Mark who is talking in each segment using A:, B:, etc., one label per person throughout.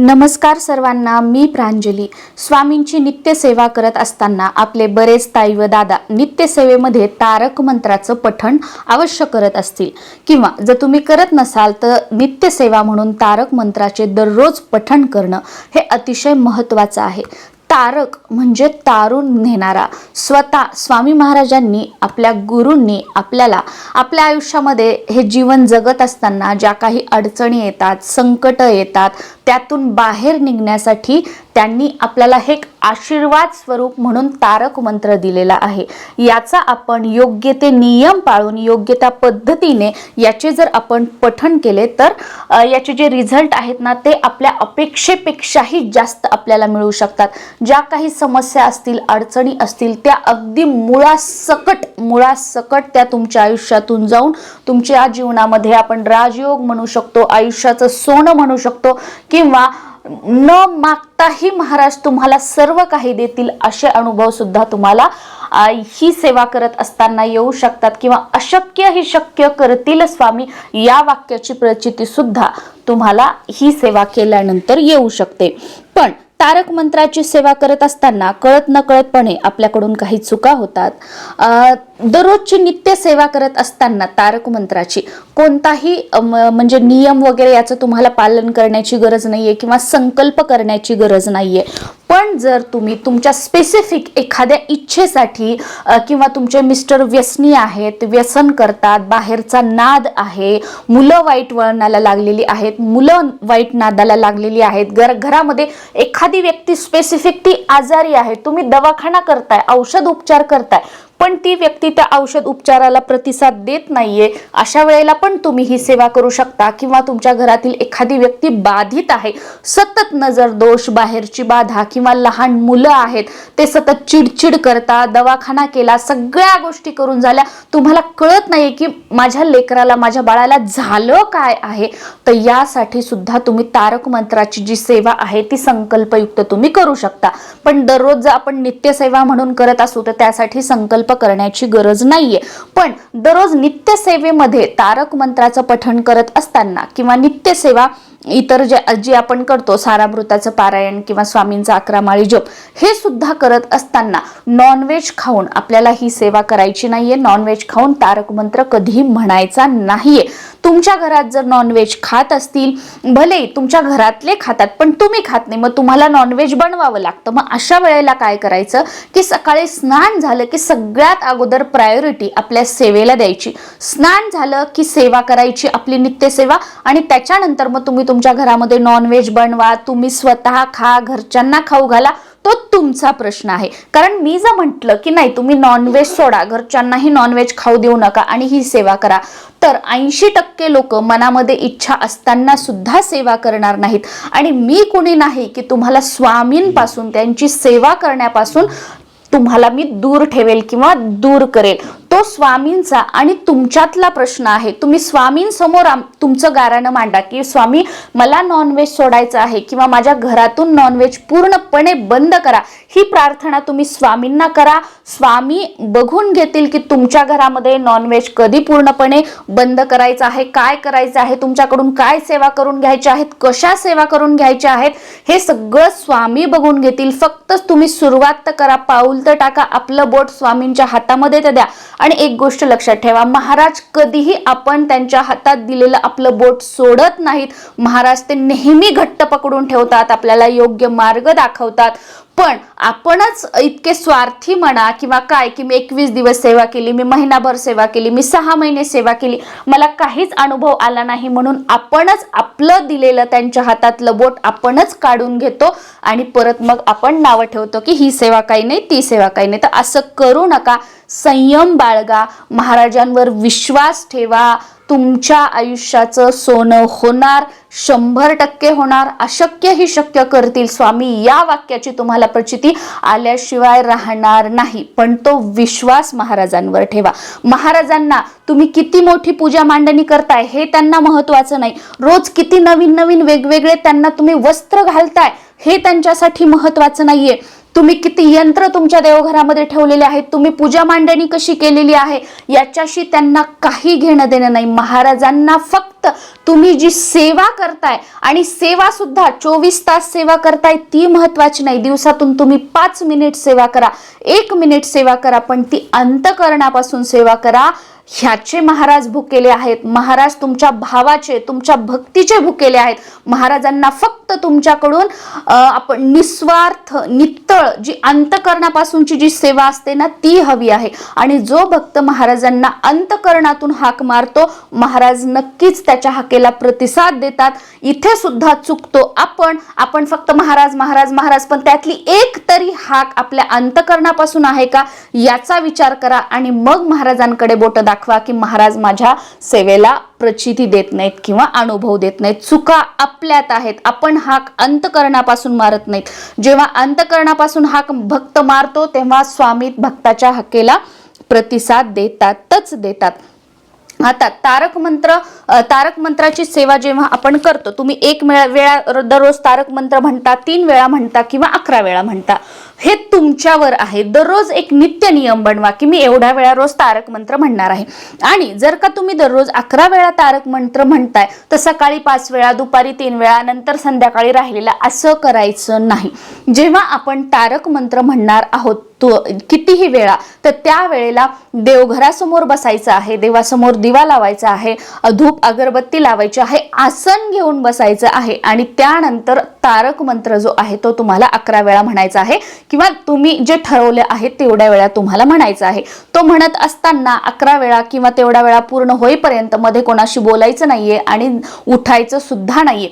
A: नमस्कार सर्वांना मी प्रांजली. स्वामींची नित्यसेवा करत असताना आपले बरेच ताई व दादा नित्यसेवेमध्ये तारक मंत्राचं पठण अवश्य करत असतील. किंवा जर तुम्ही करत नसाल तर नित्यसेवा म्हणून तारक मंत्राचे दररोज पठण करणं हे अतिशय महत्त्वाचं आहे. तारक म्हणजे तारून नेणारा. स्वतः स्वामी महाराजांनी आपल्या गुरूंनी आपल्याला आपल्या आयुष्यामध्ये हे जीवन जगत असताना ज्या काही अडचणी येतात संकट येतात त्यातून बाहेर निघण्यासाठी त्यांनी आपल्याला हे एक आशीर्वाद स्वरूप म्हणून तारक मंत्र दिलेला आहे. याचा आपण योग्य ते नियम पाळून योग्य त्या पद्धतीने याचे जर आपण पठण केले तर याचे जे रिझल्ट आहेत ना ते आपल्या अपेक्षेपेक्षाही जास्त आपल्याला मिळू शकतात. ज्या काही समस्या असतील अडचणी असतील त्या अगदी मुळासकट मुळासकट त्या तुमच्या आयुष्यातून जाऊन तुमच्या जीवनामध्ये आपण राजयोग म्हणू शकतो आयुष्याचं सोनं म्हणू शकतो किंवा न मागताही महाराज तुम्हाला सर्व काही देतील असे अनुभव सुद्धा तुम्हाला ही सेवा करत असताना येऊ शकतात किंवा अशक्य ही शक्य करतील स्वामी या वाक्याची प्रचिती सुद्धा तुम्हाला ही सेवा केल्यानंतर येऊ शकते. पण तारक मंत्राची सेवा करत असताना कळत नकळतपणे आपल्याकडून काही चुका होतात. दररोजची नित्य सेवा करत असताना तारक मंत्राची कोणताही म्हणजे नियम वगैरे याचं तुम्हाला पालन करण्याची गरज नाहीये किंवा संकल्प करण्याची गरज नाहीये. पण जर तुम्ही तुमच्या स्पेसिफिक एखाद्या इच्छेसाठी किंवा तुमचे मिस्टर व्यसनी आहेत व्यसन करतात बाहेरचा नाद आहे मुलं वाईट वळणाला लागलेली आहेत मुलं वाईट नादाला लागलेली आहेत घर घरामध्ये एखादी व्यक्ती स्पेसिफिक ती आजारी आहे तुम्ही दवाखाना करताय औषध उपचार करताय पण ती व्यक्ती त्या औषध उपचाराला प्रतिसाद देत नाहीये. अशा वेळेला पण तुम्ही ही सेवा करू शकता किंवा तुमच्या घरातील एखादी व्यक्ती बाधित आहे सतत नजर दोष बाहेरची बाधा किंवा लहान मुलं आहेत ते सतत चिडचिड करता दवाखाना केला सगळ्या गोष्टी करून झाल्या. तुम्हाला कळत नाहीये की माझ्या लेकराला माझ्या बाळाला झालं काय आहे? तर यासाठी सुद्धा तुम्ही तारक मंत्राची जी सेवा आहे ती संकल्पयुक्त तुम्ही करू शकता. पण दररोज जर आपण नित्यसेवा म्हणून करत असू तर त्यासाठी संकल्प करण्याची गरज नाहीये. पण दररोज नित्यसेवेमध्ये तारक मंत्राचं पठण करत असताना किंवा नित्यसेवा इतर जे जे आपण करतो सारामृताचं पारायण किंवा स्वामींचा अकरामाळी जप हे सुद्धा करत असताना नॉनव्हेज खाऊन आपल्याला ही सेवा करायची नाहीये. नॉनव्हेज खाऊन तारक मंत्र कधीही म्हणायचा नाहीये. तुमच्या घरात जर नॉनव्हेज खात असतील भले तुमच्या घरातले खातात पण तुम्ही खात नाही. मग तुम्हाला नॉनव्हेज बनवावं लागतं. मग अशा वेळेला काय करायचं? की सकाळी स्नान झालं की सगळ्यात अगोदर प्रायोरिटी आपल्या सेवेला द्यायची. स्नान झालं की सेवा करायची आपली नित्यसेवा. आणि त्याच्यानंतर मग तुम्ही तुमच्या घरामध्ये नॉनव्हेज बनवा तुम्ही स्वतः खा घरच्यांना खाऊ घाला तो तुमचा प्रश्न आहे. कारण मी जर म्हटलं की नाही तुम्ही नॉनव्हेज सोडा घरच्यांनाही नॉनव्हेज खाऊ देऊ नका आणि ही सेवा करा. तर ऐंशी टक्के लोक मनामध्ये इच्छा असताना सुद्धा सेवा करणार नाहीत. आणि मी कुणी नाही की तुम्हाला स्वामींपासून त्यांची सेवा करण्यापासून तुम्हाला मी दूर ठेवेल किंवा दूर करेल. तो स्वामींचा आणि तुमच्यातला प्रश्न आहे. तुम्ही स्वामींसमोर आम- तुमचं गाराणं मांडा की स्वामी मला नॉनव्हेज सोडायचं आहे किंवा माझ्या घरातून नॉनव्हेज पूर्णपणे बंद करा. ही प्रार्थना तुम्ही स्वामींना करा. स्वामी बघून घेतील की तुमच्या घरामध्ये नॉनव्हेज कधी पूर्णपणे बंद करायचं आहे काय करायचं आहे तुमच्याकडून काय सेवा करून घ्यायच्या आहेत कशा सेवा करून घ्यायच्या आहेत हे सगळं स्वामी बघून घेतील. फक्त तुम्ही सुरुवात तर करा पाऊल तर टाका आपलं बोट स्वामींच्या हातामध्ये तर द्या. आणि एक गोष्ट लक्षात ठेवा महाराज कधीही आपण त्यांच्या हातात दिलेलं आपलं बोट सोडत नाहीत. महाराज ते नेहमी घट्ट पकडून ठेवतात आपल्याला योग्य मार्ग दाखवतात. पण आपणच इतके स्वार्थी म्हणा किंवा काय की मी एकवीस दिवस सेवा केली मी महिनाभर सेवा केली मी सहा महिने सेवा केली मला काहीच अनुभव आला नाही म्हणून आपणच आपलं दिलेलं त्यांच्या हातातलं बोट आपणच काढून घेतो आणि परत मग आपण नावं ठेवतो की ही सेवा काही नाही ती सेवा काही नाही. तर असं करू नका. संयम बाळगा. महाराजांवर विश्वास ठेवा. तुमच्या आयुष्याचं सोनं होणार शंभर टक्के होणार अशक्य ही शक्य करतील स्वामी. या वाक्याची तुम्हाला प्रचिती आल्याशिवाय राहणार नाही. पण तो विश्वास महाराजांवर ठेवा. महाराजांना तुम्ही किती मोठी पूजा मांडणी करताय हे त्यांना महत्वाचं नाही. रोज किती नवीन नवीन वेगवेगळे त्यांना तुम्ही वस्त्र घालताय हे त्यांच्यासाठी महत्वाचं नाहीये. तुम्ही किती यंत्र तुमच्या देवघरामध्ये ठेवलेले आहेत? तुम्ही पूजा मांडणी कशी केलेली आहे? याच्याशी त्यांना काही घेणं देणं नाही. महाराजांना फक्त तुम्ही जी सेवा करताय आणि सेवा सुद्धा चोवीस तास सेवा करताय ती महत्वाची नाही. दिवसातून तुम्ही पाच मिनिट सेवा करा एक मिनिट सेवा करा पण ती अंतकरणापासून सेवा करा. ह्याचे महाराज भुकेले आहेत. महाराज तुमच्या भावाचे तुमच्या भक्तीचे भुकेले आहेत. महाराजांना फक्त तुमच्याकडून आपण निस्वार्थ नितळ जी अंतकरणापासूनची जी सेवा असते ना ती हवी आहे. आणि जो भक्त महाराजांना अंतकरणातून हाक मारतो महाराज नक्कीच त्याच्या हाकेला प्रतिसाद देतात. इथे सुद्धा चुकतो आपण. आपण फक्त महाराज महाराज महाराज पण त्यातली एक तरी हाक आपल्या अंतकरणापासून आहे का? याचा विचार करा आणि मग महाराजांकडे बोट दाखवा. की महाराज माझ्या सेवेला प्रचिती देत नाहीत किंवा अनुभव देत नाहीत. चुका आपल्यात आहेत. आपण हाक अंतकरणापासून मारत नाहीत. जेव्हा अंतकरणापासून हाक भक्त मारतो तेव्हा स्वामी भक्ताच्या हकेला प्रतिसाद देतातच देतात. आता तारक मंत्र तारक मंत्राची सेवा जेव्हा आपण करतो तुम्ही एक वेळा वेळा दररोज तारक मंत्र म्हणता तीन वेळा म्हणता किंवा अकरा वेळा म्हणता. हे तुमच्यावर आहे. दररोज एक नित्य नियम बनवा की मी एवढ्या वेळा रोज तारक मंत्र म्हणणार आहे. आणि जर का तुम्ही दररोज अकरा वेळा तारक मंत्र म्हणताय तर सकाळी पाच वेळा दुपारी तीन वेळा नंतर संध्याकाळी राहिलेला असं करायचं नाही. जेव्हा आपण तारक मंत्र म्हणणार आहोत तो कितीही वेळा तर त्या वेळेला देवघरासमोर बसायचं आहे देवासमोर दिवा लावायचा आहे धूप अगरबत्ती लावायची आहे आसन घेऊन बसायचं आहे. आणि त्यानंतर तारक मंत्र जो आहे तो तुम्हाला अकरा वेळा म्हणायचा आहे. किंवा तुम्ही जे ठरवले आहे तेवढ्या वेळा तुम्हाला म्हणायचा आहे. तो म्हणत असताना अकरा वेळा किंवा तेवढ्या वेळा पूर्ण होईपर्यंत मध्ये कोणाशी बोलायचं नाहीये आणि उठायचं सुद्धा नाहीये.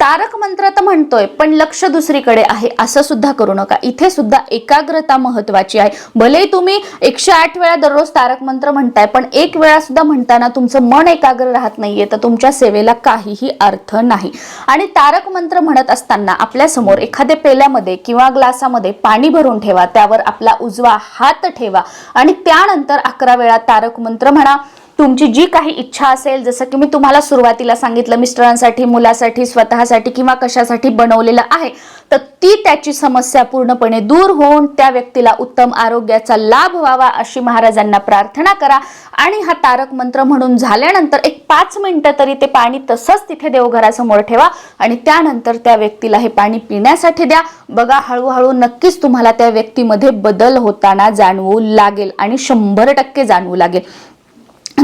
A: तारक मंत्र तर म्हणतोय पण लक्ष दुसरीकडे आहे. असं सुद्धा करू नका. इथे सुद्धा एकाग्रता महत्वाची आहे. भले तुम्ही एकशे आठ वेळा दररोज तारक मंत्र म्हणताय पण एक वेळा सुद्धा म्हणताना तुमचं मन एकाग्र राहत नाहीये तर तुमच्या सेवेला काहीही अर्थ नाही. आणि तारक मंत्र म्हणत असताना आपल्यासमोर एखाद्या पेल्यामध्ये किंवा ग्लासामध्ये पाणी भरून ठेवा त्यावर आपला उजवा हात ठेवा. आणि त्यानंतर अकरा वेळा तारक मंत्र म्हणा तुमची जी काही इच्छा असेल जसं की मी तुम्हाला सुरुवातीला सांगितलं मिस्टरांसाठी मुलासाठी स्वतःसाठी किंवा कशासाठी बनवलेलं आहे तर ती त्याची समस्या पूर्णपणे दूर होऊन त्या व्यक्तीला उत्तम आरोग्याचा लाभ व्हावा अशी महाराजांना प्रार्थना करा. आणि हा तारक मंत्र म्हणून झाल्यानंतर एक पाच मिनटं तरी ते पाणी तसंच तिथे देवघरासमोर ठेवा आणि त्यानंतर त्या व्यक्तीला हे पाणी पिण्यासाठी द्या. बघा हळूहळू नक्कीच तुम्हाला त्या व्यक्तीमध्ये बदल होताना जाणवू लागेल आणि शंभर टक्के जाणवू लागेल.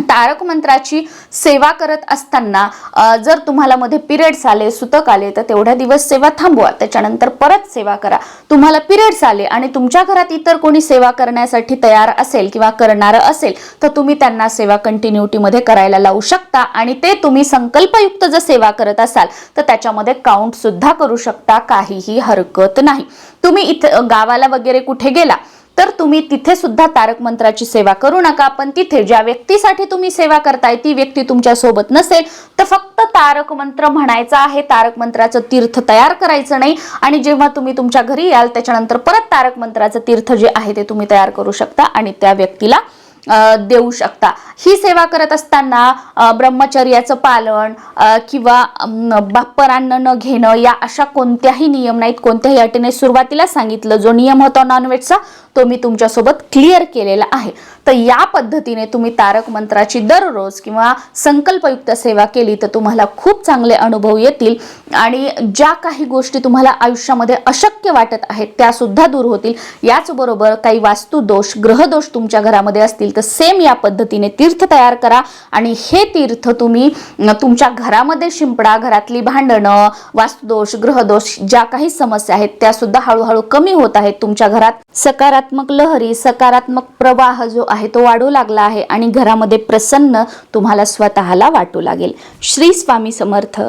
A: तारक मंत्राची सेवा करत असताना जर तुम्हाला मध्ये पिरियड्स आले सुतक आले तर तेवढ्या दिवस सेवा थांबवा. त्याच्यानंतर परत सेवा करा. तुम्हाला पिरियड्स आले आणि तुमच्या घरात इतर कोणी सेवा करण्यासाठी तयार असेल किंवा करणारं असेल तर तुम्ही त्यांना सेवा कंटिन्युटीमध्ये करायला लावू शकता आणि ते तुम्ही संकल्पयुक्त जर सेवा करत असाल तर त्याच्यामध्ये काउंट सुद्धा करू शकता. काहीही हरकत नाही. तुम्ही इथं गावाला वगैरे कुठे गेला तर तुम्ही तिथे सुद्धा तारक मंत्राची सेवा करू नका पण तिथे ज्या व्यक्तीसाठी तुम्ही सेवा करताय ती व्यक्ती तुमच्यासोबत नसेल तर फक्त तारक मंत्र म्हणायचा आहे. तारक मंत्राचं तीर्थ तयार करायचं नाही. आणि जेव्हा तुम्ही तुमच्या घरी याल त्याच्यानंतर परत तारक मंत्राचं तीर्थ जे आहे ते तुम्ही तयार करू शकता. आणि त्या व्यक्तीला देऊ शकता. ही सेवा करत असताना ब्रह्मचर्याचं पालन किंवा अम, न घेणं या अशा कोणत्याही नियम नाहीत कोणत्याही अटीने सुरुवातीला सांगितलं जो नियम होता नॉनव्हेजचा तो मी तुमच्यासोबत क्लिअर केलेला आहे. तर या पद्धतीने तुम्ही तारक मंत्राची दररोज किंवा संकल्पयुक्त सेवा केली तर तुम्हाला खूप चांगले अनुभव येतील. आणि ज्या काही गोष्टी तुम्हाला आयुष्यामध्ये अशक्य वाटत आहेत त्या सुद्धा दूर होतील. याचबरोबर काही वास्तुदोष ग्रहदोष तुमच्या घरामध्ये असतील तर सेम या पद्धतीने तीर्थ तयार करा. आणि हे तीर्थ तुम्ही तुमच्या घरामध्ये शिंपडा घरातली भांडणं वास्तुदोष ग्रहदोष ज्या काही समस्या आहेत त्या सुद्धा हळूहळू कमी होत आहेत. तुमच्या घरात सकारात्मक लहरी सकारात्मक प्रवाह जो आहे तो वाढू लागला आहे आणि घरामध्ये प्रसन्न तुम्हाला स्वतःला वाटू लागेल. श्री स्वामी समर्थ.